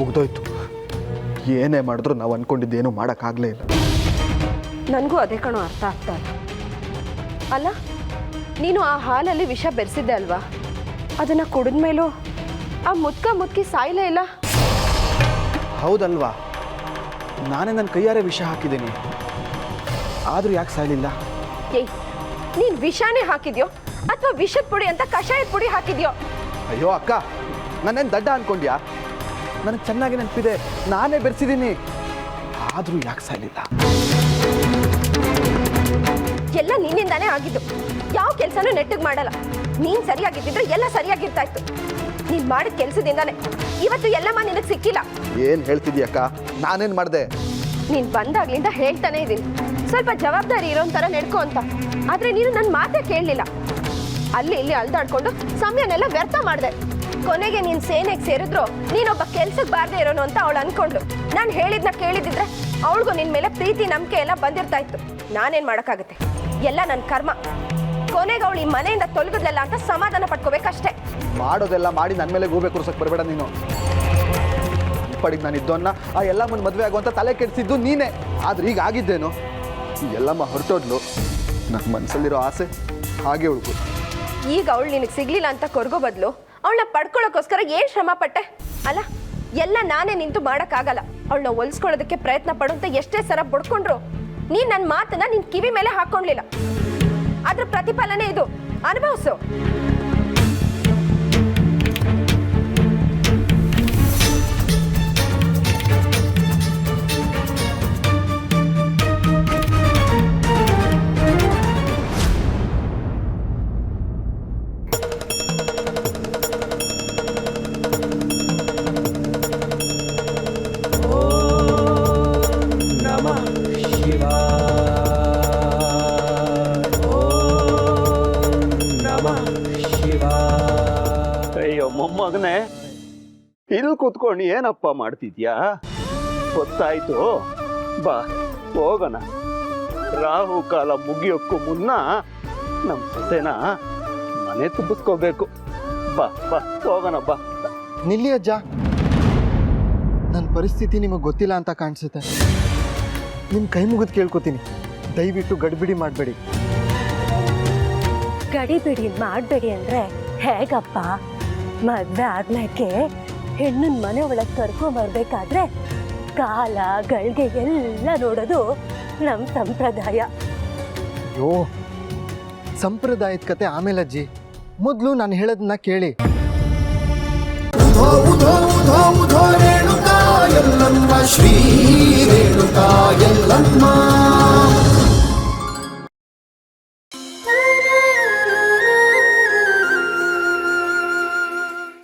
ಮುಗ್ದೋಯ್ತು. ಏನೇ ಮಾಡಿದ್ರು ನಾವು ಅನ್ಕೊಂಡಿದ್ದೇನು ಮಾಡೋಕ್ಕಾಗಲೇ ಇಲ್ಲ. ನನಗೂ ಅದೇ ಕಣೋ ಅರ್ಥ ಆಗ್ತಾ ಇಲ್ಲ. ಅಲ್ಲ ನೀನು ಆ ಹಾಲಲ್ಲಿ ವಿಷ ಬೆರೆಸಿದ್ದೆ ಅಲ್ವಾ? ಅದನ್ನು ಕುಡಿದ್ಮೇಲೂ ಆ ಮುದ್ಕ ಮುದ್ಕಿ ಸಾಯ್ಲೇ ಇಲ್ಲ? ಹೌದಲ್ವಾ? ನಾನೇ ನನ್ನ ಕೈಯಾರೆ ವಿಷ ಹಾಕಿದ್ದೀನಿ. ಆದರೂ ಯಾಕೆ ಸಾಯಲಿಲ್ಲ? ಏಯ್ ನೀನು ವಿಷಾನೇ ಹಾಕಿದ್ಯೋ? ಅಥವಾ ವಿಷದ ಪುಡಿ ಅಂತ ಕಷಾಯದ ಪುಡಿ ಹಾಕಿದ್ಯೋ? ಅಯ್ಯೋ ಅಕ್ಕ ನಾನೇನು ದಡ್ಡ ಅನ್ಕೊಂಡ್ಯಾ? ನನಗೆ ಚೆನ್ನಾಗಿ ನೆನಪಿದೆ. ನಾನೇ ಬೆರೆಸಿದ್ದೀನಿ ಆದರೂ ಯಾಕೆ ಸಾಲಿಲ್ಲ ಎಲ್ಲ ನಿನ್ನಿಂದಾನೇ ಆಗಿದ್ದು. ಯಾವ ಕೆಲಸನೂ ನೆಟ್ಟಿಗೆ ಮಾಡಲ್ಲ. ನೀನು ಸರಿಯಾಗಿದ್ದಿದ್ರೆ ಎಲ್ಲ ಸರಿಯಾಗಿರ್ತಾ ಇತ್ತು. ನೀನು ಮಾಡಿದ ಕೆಲಸದಿಂದಾನೇ. ಇವತ್ತು ಎಲ್ಲಮ್ಮ ನಿನಗೆ ಸಿಕ್ಕಿಲ್ಲ. ಏನು ಹೇಳ್ತಿದ್ಯಕ್ಕ ನಾನೇನು ಮಾಡಿದೆ? ನೀನು ಬಂದಾಗ್ಲಿಂದ ಹೇಳ್ತಾನೆ ಇದ್ದೀನಿ. ಸ್ವಲ್ಪ ಜವಾಬ್ದಾರಿ ಇರೋ ಥರ ನಡ್ಕೊ ಅಂತ. ಆದರೆ ನೀನು ನನ್ನ ಮಾತೇ ಕೇಳಲಿಲ್ಲ. ಅಲ್ಲಿ ಇಲ್ಲಿ ಅಲ್ದಾಡ್ಕೊಂಡು ಸಮಯನೆಲ್ಲ ವ್ಯರ್ಥ ಮಾಡಿದೆ. ಕೊನೆಗೆ ನೀನ್ ಸೇನೆಗೆ ಸೇರಿದ್ರು ನೀನೊಬ್ಬ ಕೆಲ್ಸಕ್ಕೆ ಬಾರ್ದೆ ಇರೋನು ಅಂತ ಅವಳು ಅನ್ಕೊಂಡು ನಾನು ಹೇಳಿದ್ನ ಕೇಳಿದಿದ್ರೆ ಅವಳಿಗೂ ನಿನ್ ಮೇಲೆ ಪ್ರೀತಿ ನಂಬಿಕೆ ಎಲ್ಲ ಬಂದಿರ್ತಾ ಇತ್ತು. ನಾನೇನ್ ಮಾಡಕ್ಕಾಗತ್ತೆ? ಎಲ್ಲ ನನ್ನ ಕರ್ಮ. ಕೊನೆಗೆ ಅವಳು ಈ ಮನೆಯಿಂದ ತೊಲಗದಲ್ಲ ಅಂತ ಸಮಾಧಾನ ಪಡ್ಕೋಬೇಕಷ್ಟೇ. ಮಾಡೋದೆಲ್ಲ ಮಾಡಿ ನನ್ನ ಮೇಲೆ ಗೂಬೆ ಕುರ್ಸಕ್ ಬರಬೇಡ ನೀನು. ಪಡಿಗೆ ನಾನು ಇದ್ದೋನ್ನ ಆ ಮುಂದೆ ಮದುವೆ ಆಗುವಂತ ತಲೆ ಕೆಡಿಸಿದ್ದು ನೀನೇ. ಆದ್ರೆ ಈಗ ಆಗಿದ್ದೇನು? ಎಲ್ಲಮ್ಮ ಹೊರಟೋದ್ಲು. ನನ್ನ ಮನಸ್ಸಲ್ಲಿರೋ ಆಸೆ ಹಾಗೆ ಉಳ್ಕು. ಈಗ ಅವಳು ನಿನಗೆ ಸಿಗ್ಲಿಲ್ಲ ಅಂತ ಕೊರಗೋ ಬದಲು. ಅವಳನ್ನ ಪಡ್ಕೊಳ್ಳೋಕ್ಕೋಸ್ಕರ ಏನ್ ಶ್ರಮ ಪಟ್ಟೆ ಅಲ್ಲ, ಎಲ್ಲ ನಾನೇ ನಿಂತು ಮಾಡಕ್ಕಾಗಲ್ಲ. ಅವಳನ್ನ ಒಲಿಸ್ಕೊಳ್ಳೋದಕ್ಕೆ ಪ್ರಯತ್ನ ಪಡುವಂತ ಎಷ್ಟೇ ಸರ ಬಡ್ಕೊಂಡ್ರು, ನೀನ್ ನನ್ನ ಮಾತನ್ನ ನಿನ್ ಕಿವಿ ಮೇಲೆ ಹಾಕೊಂಡ್ಲಿಲ್ಲ ಅದ್ರ ಪ್ರತಿಫಲನೇ ಇದು. ಅನುಭವಿಸು. ಅಯ್ಯೋ ಮೊಮ್ಮಗನೇ. ಇಲ್ಲಿ ಕುತ್ಕೊಂಡು ಏನಪ್ಪ ಮಾಡ್ತಿದ್ಯಾ? ಗೊತ್ತಾಯ್ತು. ಬಾ ಹೋಗೋಣ. ರಾಹು ಕಾಲ ಮುಗಿಯೋಕ್ಕೂ ಮುನ್ನ ನಮ್ಮ ಸೊಸೆನ ಮನೆ ತುಂಬಿಸ್ಕೋಬೇಕು. ಬಾ ಬಾ ಹೋಗೋಣ ಬಾ. ನಿಲ್ಲಿ ಅಜ್ಜ. ನನ್ನ ಪರಿಸ್ಥಿತಿ ನಿಮಗೆ ಗೊತ್ತಿಲ್ಲ ಅಂತ ಕಾಣಿಸುತ್ತೆ. ನಿಮ್ಮ ಕೈ ಮುಗಿದು ಕೇಳ್ಕೊತೀನಿ. ದಯವಿಟ್ಟು ಗಡಿಬಿಡಿ ಮಾಡಬೇಡಿ. ಗಡಿಬಿಡಿ ಮಾಡಬೇಡಿ ಅಂದ್ರೆ ಹೇಗಪ್ಪ? ಮದ್ವೆ ಆದ್ಮೇಕೆ ಹೆಣ್ಣನ್ ಮನೆ ಒಳಗೆ ಕರ್ಕೊಂಬರ್ಬೇಕಾದ್ರೆ ಕಾಲ ಗಳಿಗೆ ಎಲ್ಲ ನೋಡೋದು ನಮ್ಮ ಸಂಪ್ರದಾಯ. ಅಯ್ಯೋ ಸಂಪ್ರದಾಯದ ಕತೆ ಆಮೇಲೆ ಅಜ್ಜಿ. ಮೊದಲು ನಾನು ಹೇಳೋದನ್ನ ಕೇಳಿ. ಉಧೋ ರೇಣುಕಾ ಎಲ್ಲಮ್ಮ ಶ್ರೀ